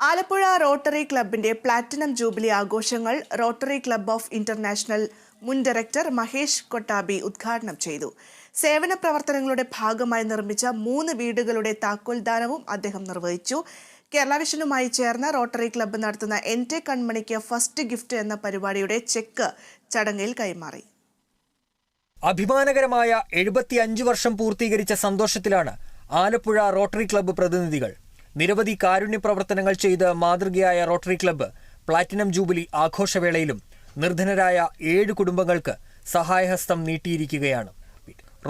Alappuzha rotary ക്ലബിന്റെ platinum jubilee ആഘോഷങ്ങൾ rotary club of international മുൻ ഡയറക്ടർ മഹേഷ് കൊട്ടാബി ഉദ്ഘാടനം ചെയ്തു. സേവന പ്രവർത്തനങ്ങളുടെ ഭാഗമായി നിർമ്മിച്ച മൂന്ന് വീടുകളുടെ താക്കോൽദാനവും അദ്ദേഹം നിർവഹിച്ചു. കേരള വിഷനുമായി ചേർന്ന് റോട്ടറി ക്ലബ്ബ് നടത്തുന്ന എന്റെ കൺമണിക്ക് ഫസ്റ്റ് ഗിഫ്റ്റ് എന്ന പരിപാടിയുടെ ചെക്ക് ചടങ്ങിൽ കൈമാറി. അഭിമാനകരമായ എഴുപത്തിയഞ്ച് വർഷം പൂർത്തീകരിച്ച സന്തോഷത്തിലാണ് ആലപ്പുഴ റോട്ടറി ക്ലബ്ബ് പ്രതിനിധികൾ നിരവധി കാരുണ്യ പ്രവർത്തനങ്ങൾ ചെയ്ത് മാതൃകയായ റോട്ടറി ക്ലബ്ബ് പ്ലാറ്റിനം ജൂബിലി ആഘോഷവേളയിലും നിർധനരായ ഏഴ് കുടുംബങ്ങൾക്ക് സഹായഹസ്തം നീട്ടിയിരിക്കുകയാണ്.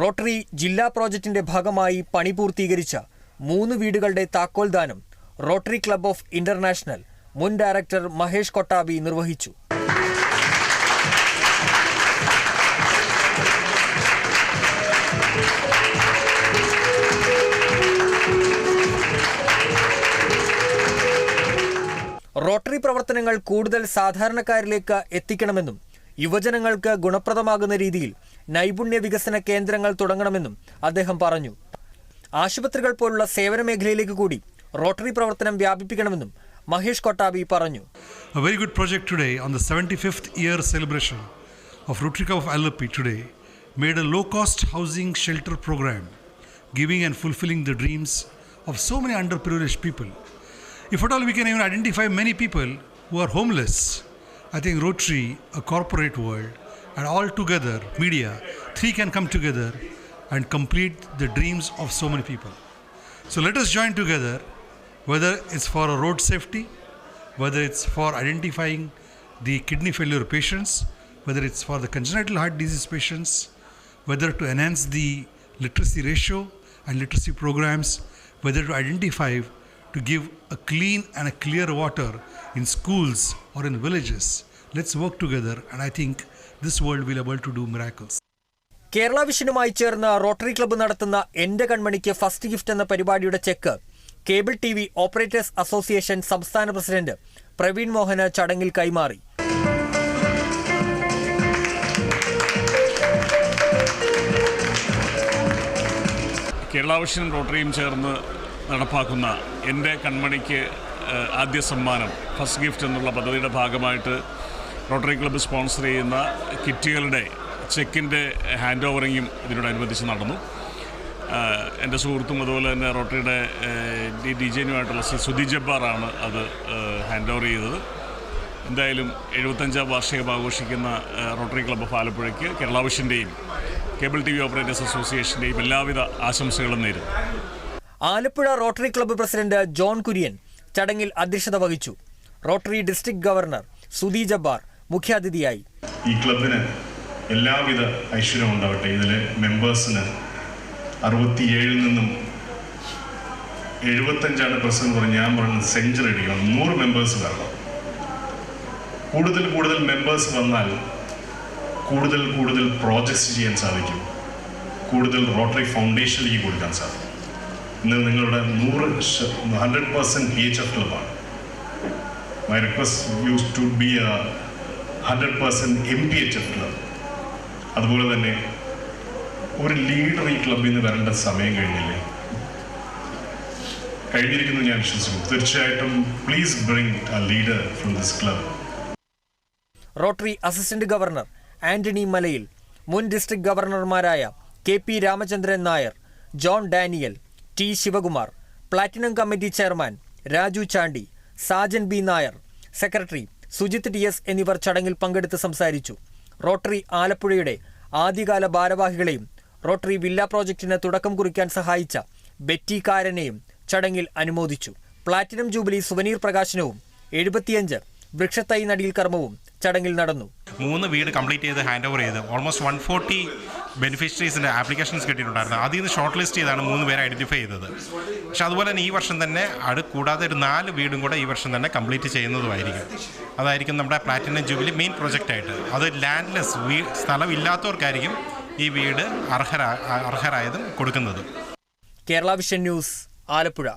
റോട്ടറി ജില്ലാ പ്രോജക്റ്റിന്റെ ഭാഗമായി പണി പൂർത്തീകരിച്ച മൂന്ന് വീടുകളുടെ താക്കോൽദാനം റോട്ടറി ക്ലബ്ബ് ഓഫ് ഇന്റർനാഷണൽ മുൻ ഡയറക്ടർ മഹേഷ് കൊട്ടാബി നിർവഹിച്ചു. പ്രവർത്തനങ്ങൾ കൂടുതൽ സാധാരണക്കാരിലേക്ക് എത്തിക്കണമെന്നും യുവജനങ്ങൾക്ക് ഗുണപ്രദമാകുന്ന രീതിയിൽ നൈപുണ്യ വികസന കേന്ദ്രങ്ങൾ തുടങ്ങണമെന്നും അദ്ദേഹം പറഞ്ഞു. ആശുപത്രികൾ പോലുള്ള സേവന മേഖലയിലേക്ക് കൂടി റോട്ടറി പ്രവർത്തനം വ്യാപിപ്പിക്കണമെന്നും മഹേഷ് കൊട്ടാബി പറഞ്ഞു. Very good project today on the seventy year celebration of rotary of Alleppey today made a low cost housing shelter program giving and fulfilling the dreams of so many under privilege people If at all we can even identify many people who are homeless, I think Rotary, a corporate world, and all together, media, three can come together and complete the dreams of so many people. So let us join together, whether it's for a road safety, whether it's for identifying the kidney failure patients, whether it's for the congenital heart disease patients, whether to enhance the literacy ratio and literacy programs, whether to identify to give a clean and a clear water in schools or in villages. Let's work together, and I think this world will be able to do miracles. Kerala വിഷനുമായി ചേർന്ന് rotary club നടത്തുന്ന എന്റെ കൺമണിക്ക് first gift എന്ന പരിപാടിയുടെ cheque cable T V operators association സംസ്ഥാന president Praveen മോഹന് ചടങ്ങിൽ കൈമാറി Kerala vision റോട്ടറിയും ചേർന്ന് നടപ്പാക്കുന്ന എന്റെ കൺമണിക്ക് ആദ്യ സമ്മാനം ഫസ്റ്റ് ഗിഫ്റ്റ് എന്നുള്ള പദ്ധതിയുടെ ഭാഗമായിട്ട് റോട്ടറി ക്ലബ്ബ് സ്പോൺസർ ചെയ്യുന്ന കിറ്റുകളുടെ ചെക്കിന്റെ ഹാൻഡ് ഓവറിങ്ങും ഇതിനോടനുബന്ധിച്ച് നടന്നു. എന്റെ സുഹൃത്തും അതുപോലെ തന്നെ റോട്ടറിയുടെ ഡി ജെനുമായിട്ടുള്ള സുധി ജബ്ബാറാണ് അത് ഹാൻഡ് ഓവർ ചെയ്തത്. എന്തായാലും എഴുപത്തഞ്ചാം വാർഷികം ആഘോഷിക്കുന്ന rotary club of ആലപ്പുഴയ്ക്ക് Kerala cable T V operators അസോസിയേഷന്റെയും എല്ലാവിധ ആശംസകളും നേരുന്നു. Alappuzha rotary club president John Kurian ചടങ്ങിൽ അധ്യക്ഷത വഹിച്ചു. Rotary district governor Sudhi Jabbar മുഖ്യാതിഥിയായി. ഈ ക്ലബിന് എല്ലാവിധ ഐശ്വര്യവും ഉണ്ടാവട്ടെ. ഇതിലെ മെമ്പേഴ്സിന് അറുപത്തിയേഴിൽ നിന്നും എഴുപത്തഞ്ചാണ് പ്രസിഡന്റ് പറഞ്ഞ് ഞാൻ പറഞ്ഞത് സെഞ്ചുറി അടിക്കണം. നൂറ് മെമ്പേഴ്സ് വരണം. കൂടുതൽ കൂടുതൽ മെമ്പേഴ്സ് വന്നാൽ കൂടുതൽ കൂടുതൽ പ്രോജക്ട്സ് ചെയ്യാൻ സാധിക്കും. കൂടുതൽ റോട്ടറി ഫൗണ്ടേഷനിലേക്ക് കൊടുക്കാൻ സാധിക്കും. ഇന്ന് നിങ്ങളുടെ നൂറ് hundred percent P H F ക്ലബാണ് my request use to be a hundred percent M P H F club അതുപോലെ തന്നെ ഒരു ലീഡർ ഈ ക്ലബിൽ നിന്ന് വരേണ്ട സമയം കഴിഞ്ഞില്ലേ? കഴിഞ്ഞിരിക്കുന്നു ഞാൻ വിശ്വസിക്കുന്നു. തീർച്ചയായിട്ടും please bring a leader from this club rotary assistant governor Antony Malayil മുൻ district ഗവർണർമാരായ K P Ramachandran Nair John Daniel T Sivakumar platinum committee chairman Raju Chandy Sajan B Nair secretary Sujith T S എന്നിവർ ചടങ്ങിൽ പങ്കെടുത്ത് സംസാരിച്ചു. Rotary ആലപ്പുഴയുടെ ആദ്യകാല ഭാരവാഹികളെയും rotary villa പ്രോജക്റ്റിന് തുടക്കം കുറിക്കാൻ സഹായിച്ച ബെറ്റി കാരനെയും ചടങ്ങിൽ അനുമോദിച്ചു. പ്ലാറ്റിനം ജൂബിലി സുവനീർ പ്രകാശനവും എഴുപത്തിയഞ്ച് വൃക്ഷത്തൈ നടീൽ കർമ്മവും ചടങ്ങിൽ നടന്നു. മൂന്ന് വീട് കംപ്ലീറ്റ് ചെയ്ത് ഹാൻഡ് ഓവർ ചെയ്ത്. ഓൾമോസ്റ്റ് വൺ ഫോർട്ടി ബെനിഫിഷ്യറീസിന്റെ ആപ്ലിക്കേഷൻസ് കിട്ടിയിട്ടുണ്ടായിരുന്നു. അതിൽ നിന്ന് ഷോർട്ട് ലിസ്റ്റ് ചെയ്താണ് മൂന്ന് പേരെ ഐഡന്റിഫൈ ചെയ്തത്. പക്ഷെ അതുപോലെ തന്നെ ഈ വർഷം തന്നെ അത് കൂടാതെ ഒരു നാല് വീടും കൂടെ ഈ വർഷം തന്നെ കംപ്ലീറ്റ് ചെയ്യുന്നതുമായിരിക്കും. അതായിരിക്കും നമ്മുടെ പ്ലാറ്റിനം ജൂബിലി മെയിൻ പ്രൊജക്റ്റായിട്ട് അത് ലാൻഡ്ലെസ് വീ സ്ഥലമില്ലാത്തവർക്കായിരിക്കും ഈ വീട് അർഹരാ അർഹരായതും കൊടുക്കുന്നതും. Kerala vision news Alappuzha.